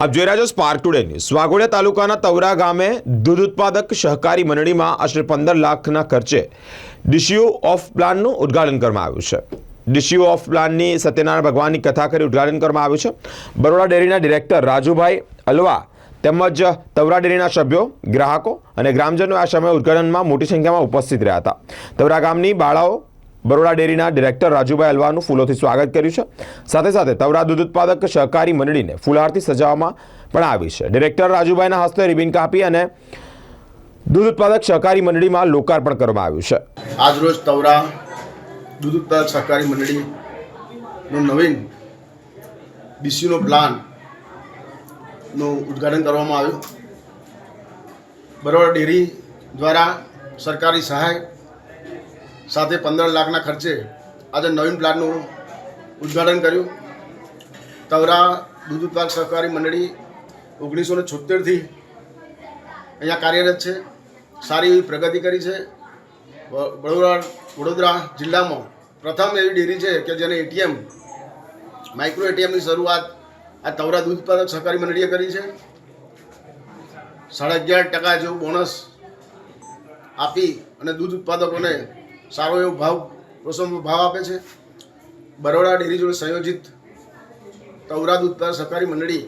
આપ જોઈ રહ્યા છો સ્પાર્ક ટુડે ન્યૂઝ વાઘોડિયા તાલુકાના તવરા ગામે દૂધ ઉત્પાદક સહકારી મંડળીમાં આશરે પંદર લાખના ખર્ચે ડિશિયુ ઓફ પ્લાનનું ઉદ્ઘાટન કરવામાં આવ્યું છે. ડિશિયુ ઓફ પ્લાનની સત્યનારાયણ ભગવાનની કથા કરી ઉદ્ઘાટન કરવામાં આવ્યું છે. બરોડા ડેરીના ડિરેક્ટર રાજુભાઈ અલવા તેમજ તવરા ડેરીના સભ્યો, ગ્રાહકો અને ગ્રામજનો આ સમયે ઉદ્ઘાટનમાં મોટી સંખ્યામાં ઉપસ્થિત રહ્યા હતા. તવરા ગામની બાળાઓ બરોડા ડેરીના ડિરેક્ટર રાજુભાઈ અલવાનું ફૂલોથી સ્વાગત કર્યું છે. સાથે સાથે તવરા દૂધ ઉત્પાદક સહકારી મંડળીને ફૂલહારથી સજાવવામાં પણ આવી છે. ડિરેક્ટર રાજુભાઈના હસ્તે રિબિન કાપી અને દૂધ ઉત્પાદક સહકારી મંડળીમાં લોકાર્પણ કરવામાં આવ્યું છે. આજરોજ તવરા દૂધ ઉત્પાદક સહકારી મંડળીનો નવીન ડીસીનો પ્લાનનું ઉદ્ઘાટન કરવામાં આવ્યું. બરોડા ડેરી દ્વારા સરકારી સહાય સાથે પંદર લાખના ખર્ચે આજે નવીન પ્લાન્ટનું ઉદ્ઘાટન કર્યું. તવરા દૂધ ઉત્પાદક સહકારી મંડળી ઓગણીસો ને છોતેરથી અહીંયા કાર્યરત છે. સારી એવી પ્રગતિ કરી છે. વડોદરા વડોદરા જિલ્લામાં પ્રથમ એવી ડેરી છે કે જેને એટીએમ, માઇક્રો એટીએમની શરૂઆત આ તવરા દૂધ ઉત્પાદક સહકારી મંડળીએ કરી છે. સાડા અગિયાર ટકા જેવું બોનસ આપી અને દૂધ ઉત્પાદકોને સારો એવો ભાવ પ્રોત્સાહન ભાવ આપે છે. બરોડા ડેરી જોડે સંયોજિત તવરા દૂધ ઉત્પાદક સહકારી મંડળી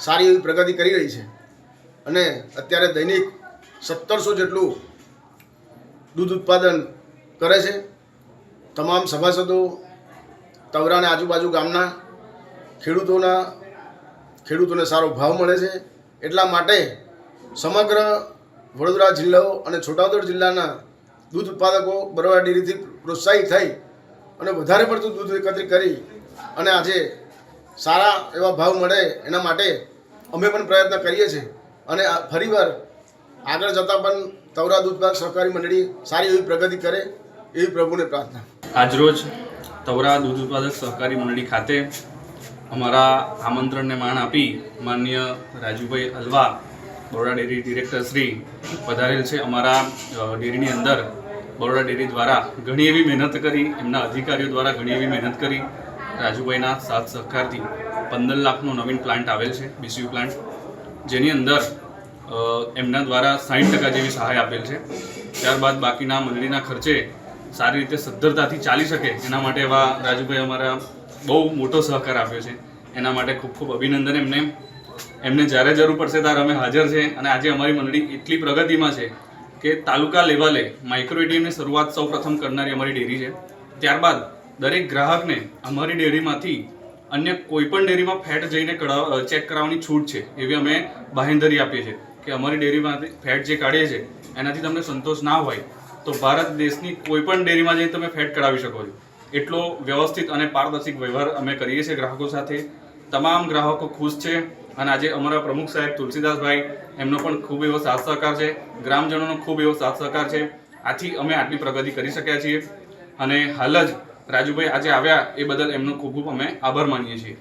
સારી એવી પ્રગતિ કરી રહી છે. અને અત્યારે દૈનિક સત્તરસો જેટલું દૂધ ઉત્પાદન કરે છે. તમામ સભાસદો, તવરાને આજુબાજુ ગામના ખેડૂતોના, ખેડૂતોને સારો ભાવ મળે છે. એટલા માટે સમગ્ર વડોદરા જિલ્લો અને છોટાઉદેપુર જિલ્લાના દૂધ ઉત્પાદકો બરોડા ડેરીથી પ્રોત્સાહિત થઈ અને વધારે પડતું દૂધ એકત્રિત કરી અને આજે સારા એવા ભાવ મળે એના માટે અમે પણ પ્રયત્ન કરીએ છીએ. અને ફરીવાર આગળ જતાં પણ તવરા દૂધ ઉત્પાદક સહકારી મંડળી સારી એવી પ્રગતિ કરે એવી પ્રભુને પ્રાર્થના. આજરોજ તવરા દૂધ ઉત્પાદક સહકારી મંડળી ખાતે અમારા આમંત્રણને માન આપી માન્ય રાજુભાઈ હલવા બરોડા ડેરી ડિરેક્ટર શ્રી પધારેલ છે. અમારા ડેરીની અંદર બરોડા ડેરી દ્વારા ઘણી એવી મહેનત કરી, એમના અધિકારીઓ દ્વારા ઘણી એવી મહેનત કરી. રાજુભાઈના સાથ સહકારથી પંદર લાખનો નવીન પ્લાન્ટ આવેલ છે બીસીયુ પ્લાન્ટ. જેની અંદર એમના દ્વારા સાઠ ટકા જેવી સહાય આપેલ છે. ત્યારબાદ બાકીના મંડળીના ખર્ચે સારી રીતે સદ્ધરતાથી ચાલી શકે એના માટે એવા રાજુભાઈ અમારા બહુ મોટો સહકાર આપ્યો છે. એના માટે ખૂબ ખૂબ અભિનંદન એમને. એમને જ્યારે જરૂર પડશે ત્યારે અમે હાજર છે અને આજે અમારી મંડળી એટલી પ્રગતિમાં છે કે તાલુકા લેવલે માઇક્રો એટીએમની શરૂઆત સૌ પ્રથમ કરનારી અમારી ડેરી છે. ત્યારબાદ દરેક ગ્રાહકને અમારી ડેરીમાંથી અન્ય કોઈપણ ડેરીમાં ફેટ જઈને ચેક કરાવવાની છૂટ છે એવી અમે બાહેંધરી આપીએ છીએ કે અમારી ડેરીમાંથી ફેટ જે કાઢીએ છીએ એનાથી તમને સંતોષ ના હોય તો ભારત દેશની કોઈપણ ડેરીમાં જઈને તમે ફેટ કઢાવી શકો છો. એટલો વ્યવસ્થિત અને પારદર્શક વ્યવહાર અમે કરીએ છીએ ગ્રાહકો સાથે. તમામ ગ્રાહકો ખુશ છે અને આજે અમારા પ્રમુખ સાહેબ તુલસીદાસભાઈ, એમનો પણ ખૂબ એવો સાથ સહકાર છે. ગ્રામજનોનો ખૂબ એવો સાથ સહકાર છે. આથી અમે આટલી પ્રગતિ કરી શક્યા છીએ. અને હાલ જ રાજુભાઈ આજે આવ્યા એ બદલ એમનો ખૂબ ખૂબ અમે આભાર માનીએ છીએ.